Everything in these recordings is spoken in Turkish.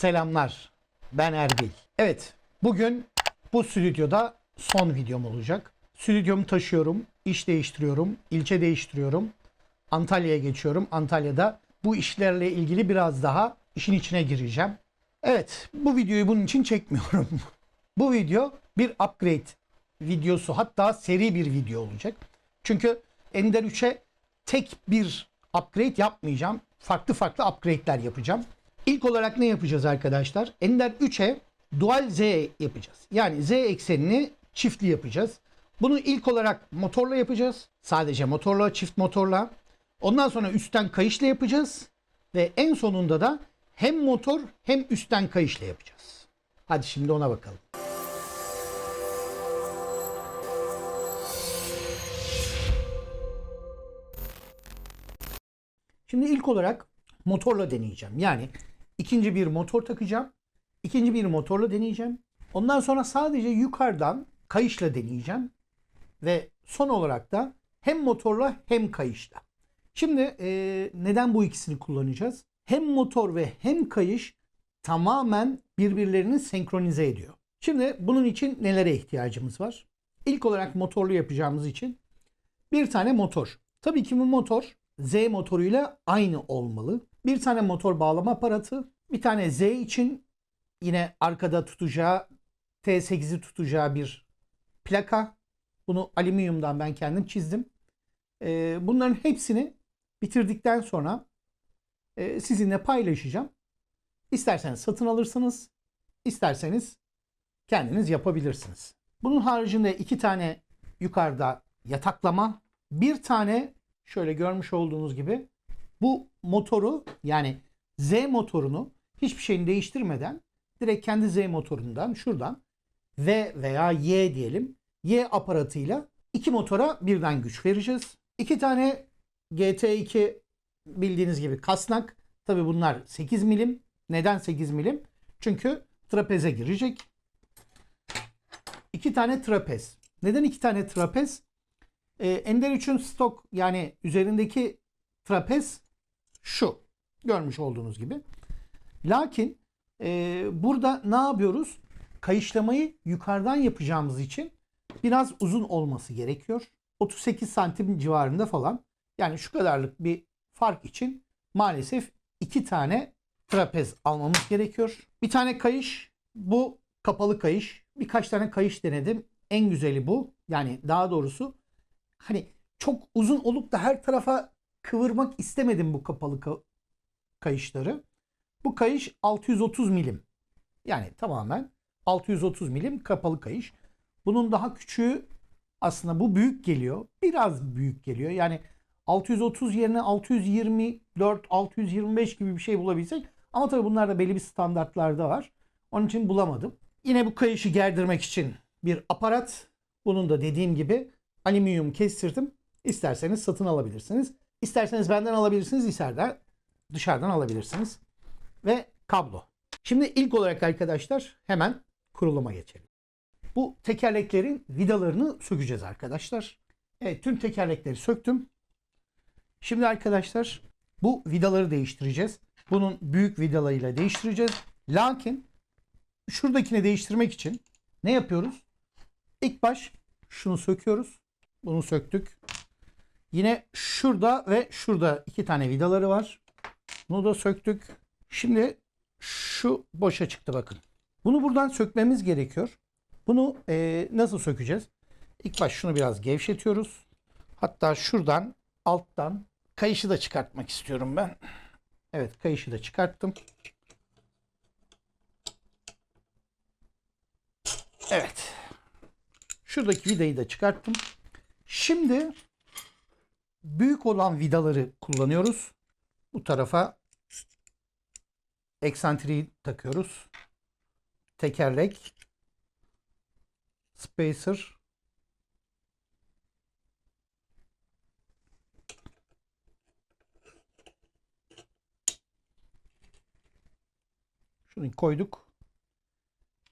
Selamlar. Ben Erbil. Evet, bugün bu stüdyoda son videom olacak. Stüdyomu taşıyorum, iş değiştiriyorum, ilçe değiştiriyorum. Antalya'ya geçiyorum. Antalya'da bu işlerle ilgili biraz daha işin içine gireceğim. Evet, bu videoyu bunun için çekmiyorum. bu video bir upgrade videosu hatta seri bir video olacak. Çünkü Ender 3'e tek bir upgrade yapmayacağım. Farklı farklı upgrade'ler yapacağım. İlk olarak ne yapacağız arkadaşlar? Ender 3'e dual Z yapacağız. Yani Z eksenini çiftli yapacağız. Bunu ilk olarak motorla yapacağız. Sadece motorla, çift motorla. Ondan sonra üstten kayışla yapacağız. Ve en sonunda da hem motor hem üstten kayışla yapacağız. Hadi şimdi ona bakalım. Şimdi ilk olarak motorla deneyeceğim. Yani ikinci bir motor takacağım. İkinci bir motorla deneyeceğim. Ondan sonra sadece yukarıdan kayışla deneyeceğim. Ve son olarak da hem motorla hem kayışla. Şimdi e, neden bu ikisini kullanacağız? Hem motor ve hem kayış tamamen birbirlerini senkronize ediyor. Şimdi bunun için nelere ihtiyacımız var? İlk olarak motorlu yapacağımız için bir tane motor. Tabii ki bu motor Z motoruyla aynı olmalı. Bir tane motor bağlama aparatı, bir tane Z için yine arkada tutacağı T8'i tutacağı bir plaka. Bunu alüminyumdan ben kendim çizdim. Ee, bunların hepsini bitirdikten sonra e, sizinle paylaşacağım. İsterseniz satın alırsınız, isterseniz kendiniz yapabilirsiniz. Bunun haricinde iki tane yukarıda yataklama, bir tane şöyle görmüş olduğunuz gibi bu motoru yani Z motorunu hiçbir şeyini değiştirmeden direkt kendi Z motorundan şuradan V veya Y diyelim Y aparatıyla iki motora birden güç vereceğiz. İki tane GT2 bildiğiniz gibi kasnak. Tabi bunlar 8 milim. Neden 8 milim? Çünkü trapeze girecek. İki tane trapez. Neden iki tane trapez? Ee, Ender 3'ün stok yani üzerindeki trapez şu. Görmüş olduğunuz gibi. Lakin e, burada ne yapıyoruz? Kayışlamayı yukarıdan yapacağımız için biraz uzun olması gerekiyor. 38 santim civarında falan. Yani şu kadarlık bir fark için maalesef iki tane trapez almamız gerekiyor. Bir tane kayış. Bu kapalı kayış. Birkaç tane kayış denedim. En güzeli bu. Yani daha doğrusu hani çok uzun olup da her tarafa kıvırmak istemedim bu kapalı ka- kayışları. Bu kayış 630 milim. Yani tamamen 630 milim kapalı kayış. Bunun daha küçüğü aslında bu büyük geliyor. Biraz büyük geliyor. Yani 630 yerine 624, 625 gibi bir şey bulabilsek. Ama tabii bunlar da belli bir standartlarda var. Onun için bulamadım. Yine bu kayışı gerdirmek için bir aparat. Bunun da dediğim gibi alüminyum kestirdim. İsterseniz satın alabilirsiniz. İsterseniz benden alabilirsiniz. İstersen dışarıdan alabilirsiniz. Ve kablo. Şimdi ilk olarak arkadaşlar hemen kuruluma geçelim. Bu tekerleklerin vidalarını sökeceğiz arkadaşlar. Evet tüm tekerlekleri söktüm. Şimdi arkadaşlar bu vidaları değiştireceğiz. Bunun büyük vidalarıyla değiştireceğiz. Lakin şuradakini değiştirmek için ne yapıyoruz? İlk baş şunu söküyoruz. Bunu söktük. Yine şurada ve şurada iki tane vidaları var. Bunu da söktük. Şimdi şu boşa çıktı bakın. Bunu buradan sökmemiz gerekiyor. Bunu e, nasıl sökeceğiz? İlk baş şunu biraz gevşetiyoruz. Hatta şuradan alttan kayışı da çıkartmak istiyorum ben. Evet kayışı da çıkarttım. Evet. Şuradaki vidayı da çıkarttım. Şimdi büyük olan vidaları kullanıyoruz. Bu tarafa eksantriği takıyoruz. Tekerlek, spacer, Şunu koyduk.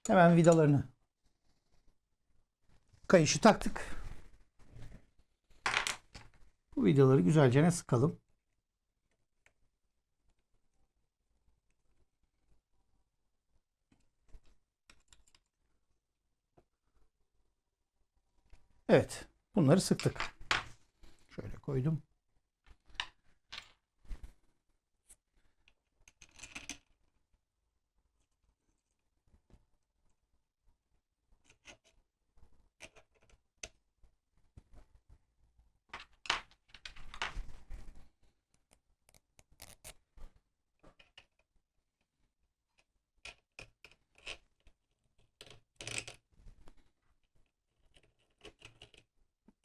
Hemen vidalarını kayışı taktık. Bu vidaları güzelce ne sıkalım. Evet. Bunları sıktık. Şöyle koydum.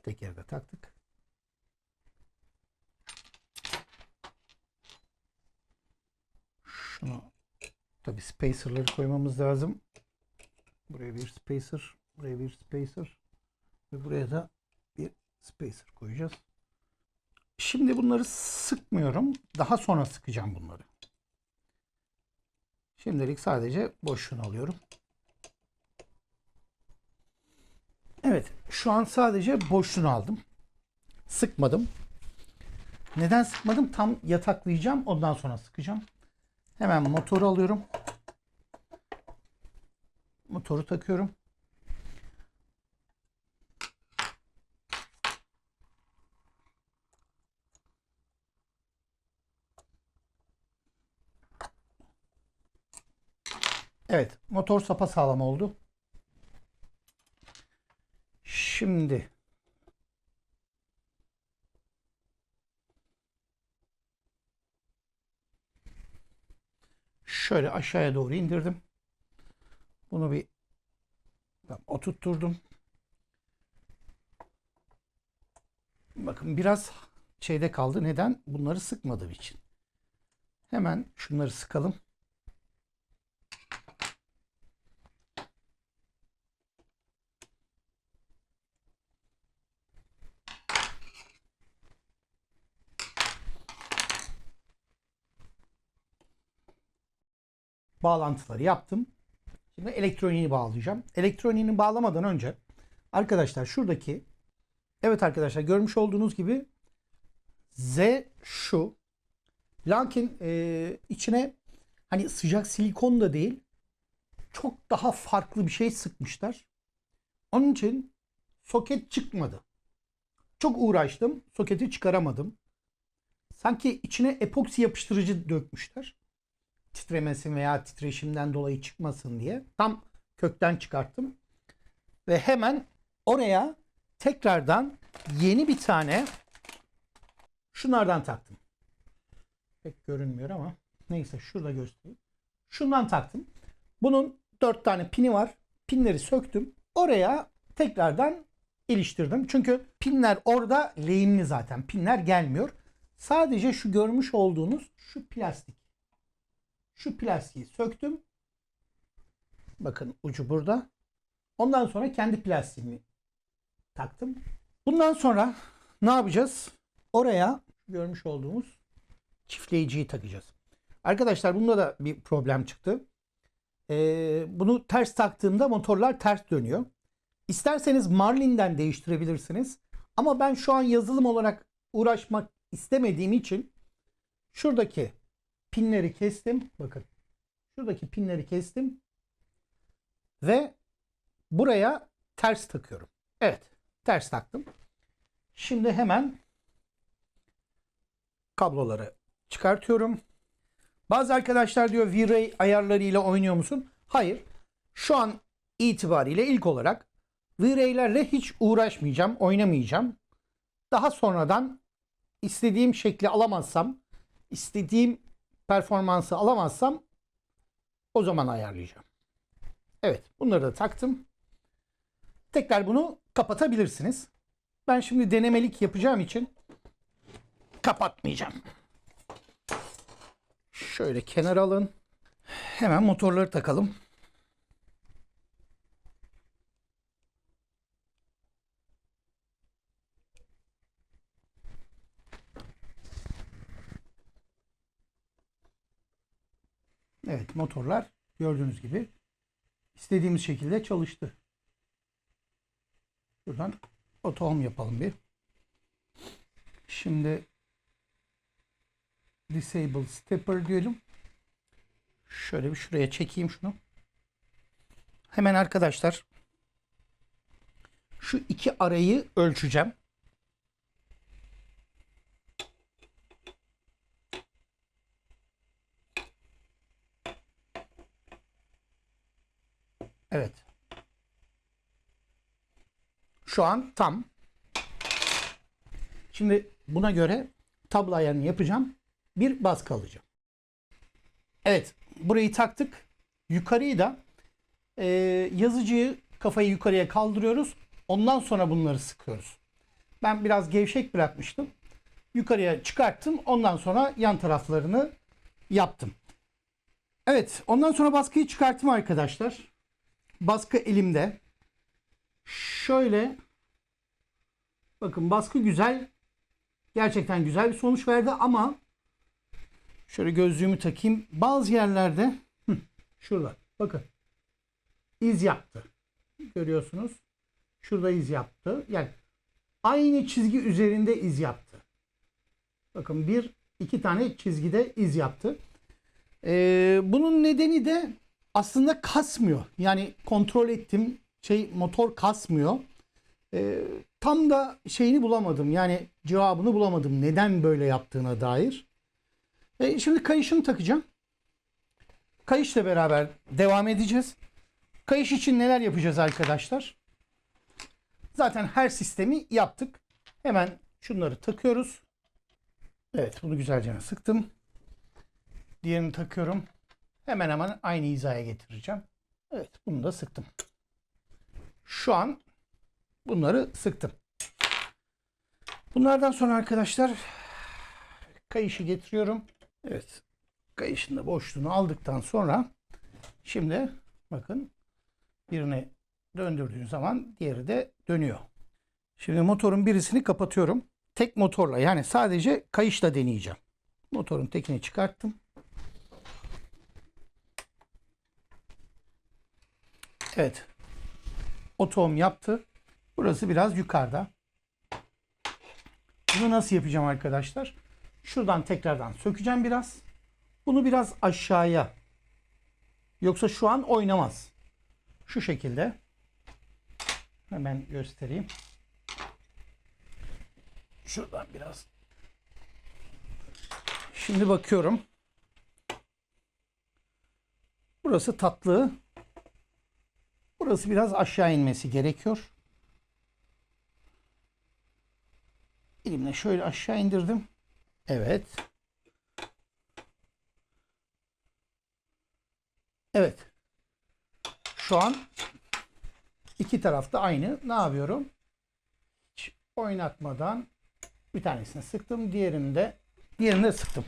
Tekeri de taktık. Şunu tabi spacerları koymamız lazım. Buraya bir spacer, buraya bir spacer ve buraya da bir spacer koyacağız. Şimdi bunları sıkmıyorum. Daha sonra sıkacağım bunları. Şimdilik sadece boşluğunu alıyorum. Evet, şu an sadece boşluğunu aldım. Sıkmadım. Neden sıkmadım? Tam yataklayacağım. Ondan sonra sıkacağım. Hemen motoru alıyorum. Motoru takıyorum. Evet, motor sapa sağlam oldu. Şimdi şöyle aşağıya doğru indirdim. Bunu bir oturtturdum. Bakın biraz şeyde kaldı. Neden? Bunları sıkmadığım için. Hemen şunları sıkalım. Bağlantıları yaptım. Şimdi elektroniği bağlayacağım. Elektroniğini bağlamadan önce arkadaşlar şuradaki evet arkadaşlar görmüş olduğunuz gibi Z şu. Lakin e, içine hani sıcak silikon da değil çok daha farklı bir şey sıkmışlar. Onun için soket çıkmadı. Çok uğraştım. Soketi çıkaramadım. Sanki içine epoksi yapıştırıcı dökmüşler titremesin veya titreşimden dolayı çıkmasın diye tam kökten çıkarttım. Ve hemen oraya tekrardan yeni bir tane şunlardan taktım. Pek görünmüyor ama neyse şurada göstereyim. Şundan taktım. Bunun dört tane pini var. Pinleri söktüm. Oraya tekrardan iliştirdim. Çünkü pinler orada lehimli zaten. Pinler gelmiyor. Sadece şu görmüş olduğunuz şu plastik. Şu plastiği söktüm. Bakın ucu burada. Ondan sonra kendi plastiğimi taktım. Bundan sonra ne yapacağız? Oraya görmüş olduğumuz çiftleyiciyi takacağız. Arkadaşlar bunda da bir problem çıktı. Ee, bunu ters taktığımda motorlar ters dönüyor. İsterseniz Marlin'den değiştirebilirsiniz. Ama ben şu an yazılım olarak uğraşmak istemediğim için şuradaki pinleri kestim. Bakın. Şuradaki pinleri kestim. Ve buraya ters takıyorum. Evet. Ters taktım. Şimdi hemen kabloları çıkartıyorum. Bazı arkadaşlar diyor V-Ray ayarlarıyla oynuyor musun? Hayır. Şu an itibariyle ilk olarak V-Ray'lerle hiç uğraşmayacağım, oynamayacağım. Daha sonradan istediğim şekli alamazsam, istediğim performansı alamazsam o zaman ayarlayacağım. Evet bunları da taktım. Tekrar bunu kapatabilirsiniz. Ben şimdi denemelik yapacağım için kapatmayacağım. Şöyle kenara alın. Hemen motorları takalım. Evet motorlar gördüğünüz gibi istediğimiz şekilde çalıştı. Buradan otohom yapalım bir. Şimdi disable stepper diyelim. Şöyle bir şuraya çekeyim şunu. Hemen arkadaşlar şu iki arayı ölçeceğim. Evet. Şu an tam. Şimdi buna göre tablo ayarını yapacağım. Bir baskı alacağım. Evet. Burayı taktık. Yukarıyı da e, yazıcıyı kafayı yukarıya kaldırıyoruz. Ondan sonra bunları sıkıyoruz. Ben biraz gevşek bırakmıştım. Yukarıya çıkarttım. Ondan sonra yan taraflarını yaptım. Evet. Ondan sonra baskıyı çıkarttım arkadaşlar. Baskı elimde. Şöyle bakın baskı güzel. Gerçekten güzel bir sonuç verdi ama şöyle gözlüğümü takayım. Bazı yerlerde hı, şurada bakın iz yaptı. Görüyorsunuz. Şurada iz yaptı. Yani aynı çizgi üzerinde iz yaptı. Bakın bir iki tane çizgide iz yaptı. Ee, bunun nedeni de aslında kasmıyor. Yani kontrol ettim. Şey motor kasmıyor. Ee, tam da şeyini bulamadım. Yani cevabını bulamadım. Neden böyle yaptığına dair. Ee, şimdi kayışını takacağım. Kayışla beraber devam edeceğiz. Kayış için neler yapacağız arkadaşlar? Zaten her sistemi yaptık. Hemen şunları takıyoruz. Evet bunu güzelce sıktım. Diğerini takıyorum. Hemen hemen aynı hizaya getireceğim. Evet bunu da sıktım. Şu an bunları sıktım. Bunlardan sonra arkadaşlar kayışı getiriyorum. Evet kayışın da boşluğunu aldıktan sonra şimdi bakın birini döndürdüğün zaman diğeri de dönüyor. Şimdi motorun birisini kapatıyorum. Tek motorla yani sadece kayışla deneyeceğim. Motorun tekini çıkarttım. Evet. Otoğum yaptı. Burası biraz yukarıda. Bunu nasıl yapacağım arkadaşlar? Şuradan tekrardan sökeceğim biraz. Bunu biraz aşağıya. Yoksa şu an oynamaz. Şu şekilde. Hemen göstereyim. Şuradan biraz. Şimdi bakıyorum. Burası tatlı. Burası biraz aşağı inmesi gerekiyor. Elimle şöyle aşağı indirdim. Evet. Evet. Şu an iki tarafta aynı. Ne yapıyorum? Hiç oynatmadan bir tanesini sıktım. Diğerini de diğerini de sıktım.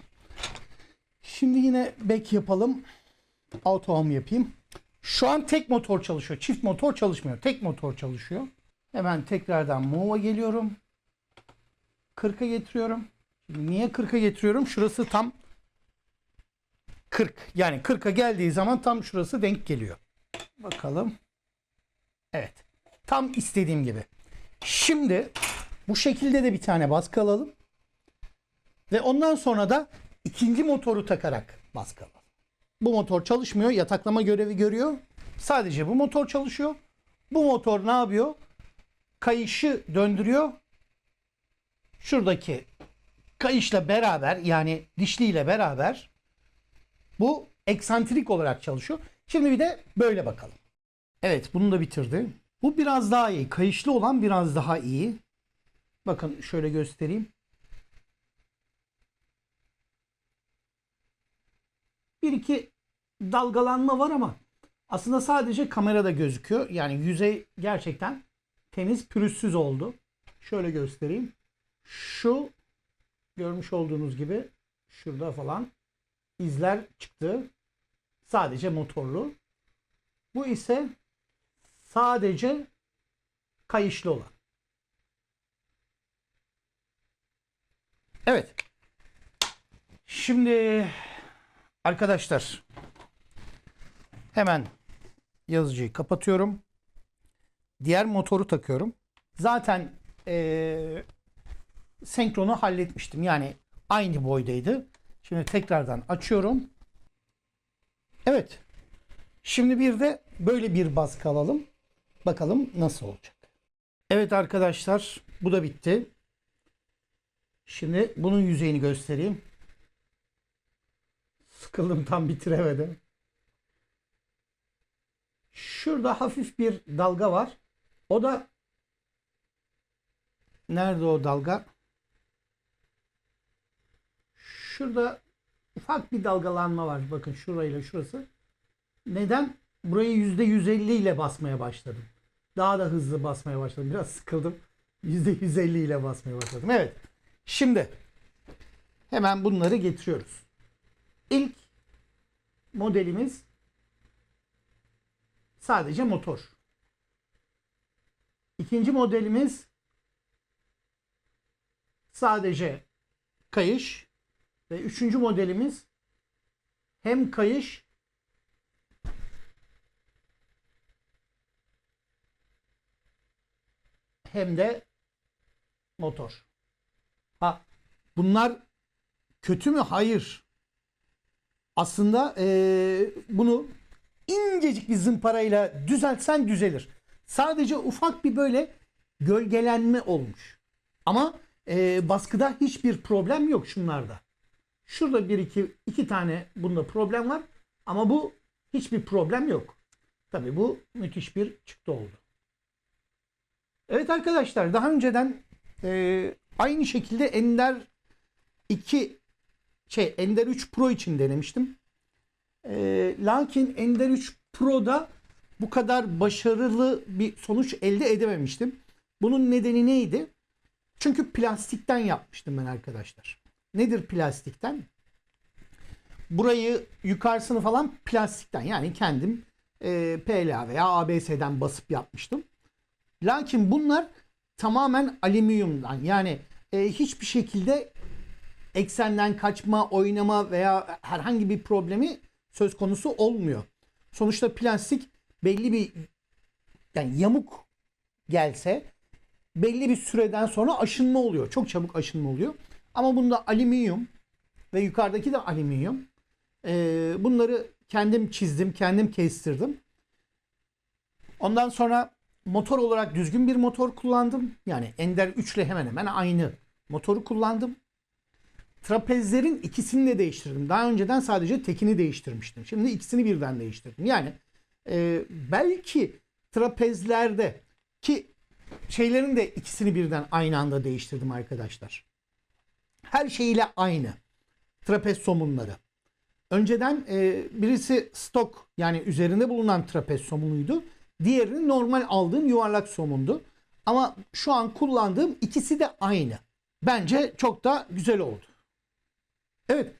Şimdi yine back yapalım. Auto home yapayım. Şu an tek motor çalışıyor. Çift motor çalışmıyor. Tek motor çalışıyor. Hemen tekrardan move'a geliyorum. 40'a getiriyorum. Şimdi niye 40'a getiriyorum? Şurası tam 40. Yani 40'a geldiği zaman tam şurası denk geliyor. Bakalım. Evet. Tam istediğim gibi. Şimdi bu şekilde de bir tane baskı alalım. Ve ondan sonra da ikinci motoru takarak baskı alalım. Bu motor çalışmıyor. Yataklama görevi görüyor. Sadece bu motor çalışıyor. Bu motor ne yapıyor? Kayışı döndürüyor. Şuradaki kayışla beraber yani dişliyle beraber bu eksantrik olarak çalışıyor. Şimdi bir de böyle bakalım. Evet bunu da bitirdi. Bu biraz daha iyi. Kayışlı olan biraz daha iyi. Bakın şöyle göstereyim. Bir iki dalgalanma var ama aslında sadece kamerada gözüküyor. Yani yüzey gerçekten temiz, pürüzsüz oldu. Şöyle göstereyim. Şu görmüş olduğunuz gibi şurada falan izler çıktı. Sadece motorlu. Bu ise sadece kayışlı olan. Evet. Şimdi arkadaşlar hemen yazıcıyı kapatıyorum. Diğer motoru takıyorum. Zaten eee senkronu halletmiştim. Yani aynı boydaydı. Şimdi tekrardan açıyorum. Evet. Şimdi bir de böyle bir baskı alalım. Bakalım nasıl olacak. Evet arkadaşlar bu da bitti. Şimdi bunun yüzeyini göstereyim. Sıkıldım tam bitiremedim. Şurada hafif bir dalga var. O da nerede o dalga? Şurada ufak bir dalgalanma var. Bakın şurayla şurası. Neden? Burayı %150 ile basmaya başladım. Daha da hızlı basmaya başladım. Biraz sıkıldım. %150 ile basmaya başladım. Evet. Şimdi hemen bunları getiriyoruz. İlk modelimiz sadece motor. İkinci modelimiz sadece kayış ve üçüncü modelimiz hem kayış hem de motor. Ha, bunlar kötü mü? Hayır. Aslında eee, bunu incecik bir zımparayla düzeltsen düzelir. Sadece ufak bir böyle gölgelenme olmuş. Ama eee, baskıda hiçbir problem yok şunlarda. Şurada bir iki, iki tane bunda problem var. Ama bu hiçbir problem yok. Tabii bu müthiş bir çıktı oldu. Evet arkadaşlar daha önceden e, aynı şekilde Ender 2 şey Ender 3 Pro için denemiştim. E, lakin Ender 3 Pro'da bu kadar başarılı bir sonuç elde edememiştim. Bunun nedeni neydi? Çünkü plastikten yapmıştım ben arkadaşlar. Nedir plastikten? Burayı yukarısını falan plastikten yani kendim e, PLA veya ABS'den basıp yapmıştım. Lakin bunlar tamamen alüminyumdan yani e, hiçbir şekilde eksenden kaçma, oynama veya herhangi bir problemi söz konusu olmuyor. Sonuçta plastik belli bir yani yamuk gelse belli bir süreden sonra aşınma oluyor. Çok çabuk aşınma oluyor. Ama bunda alüminyum ve yukarıdaki de alüminyum. E, bunları kendim çizdim, kendim kestirdim. Ondan sonra motor olarak düzgün bir motor kullandım. Yani Ender 3 ile hemen hemen aynı motoru kullandım. Trapezlerin ikisini de değiştirdim. Daha önceden sadece tekini değiştirmiştim. Şimdi ikisini birden değiştirdim. Yani e, belki trapezlerde ki şeylerin de ikisini birden aynı anda değiştirdim arkadaşlar. Her şeyiyle aynı. Trapez somunları. Önceden e, birisi stok yani üzerinde bulunan trapez somunuydu. Diğerini normal aldığım yuvarlak somundu. Ama şu an kullandığım ikisi de aynı. Bence çok da güzel oldu. Evet.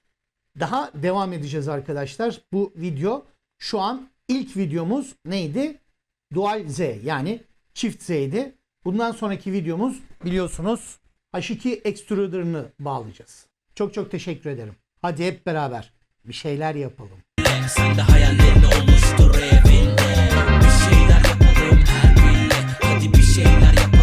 Daha devam edeceğiz arkadaşlar. Bu video şu an ilk videomuz neydi? Dual Z yani çift Z'ydi. Bundan sonraki videomuz biliyorsunuz H2 extruder'ını bağlayacağız. Çok çok teşekkür ederim. Hadi hep beraber bir şeyler yapalım. Bir şeyler yapalım her. Hadi bir şeyler yapalım.